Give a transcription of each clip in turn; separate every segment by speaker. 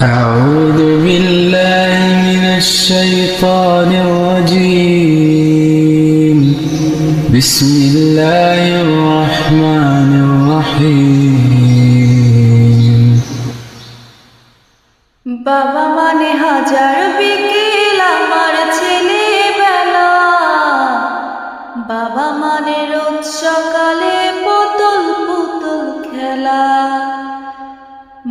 Speaker 1: أعوذ بالله من الشيطان الرجيم بسم الله الرحمن الرحيم
Speaker 2: বাবা মানে হাজার বিকেল আমার ছেলেবেলা বাবা মানে রোজ সকালে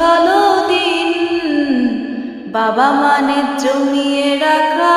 Speaker 2: ভালো দিন। বাবা মানে জমিয়ে রাখা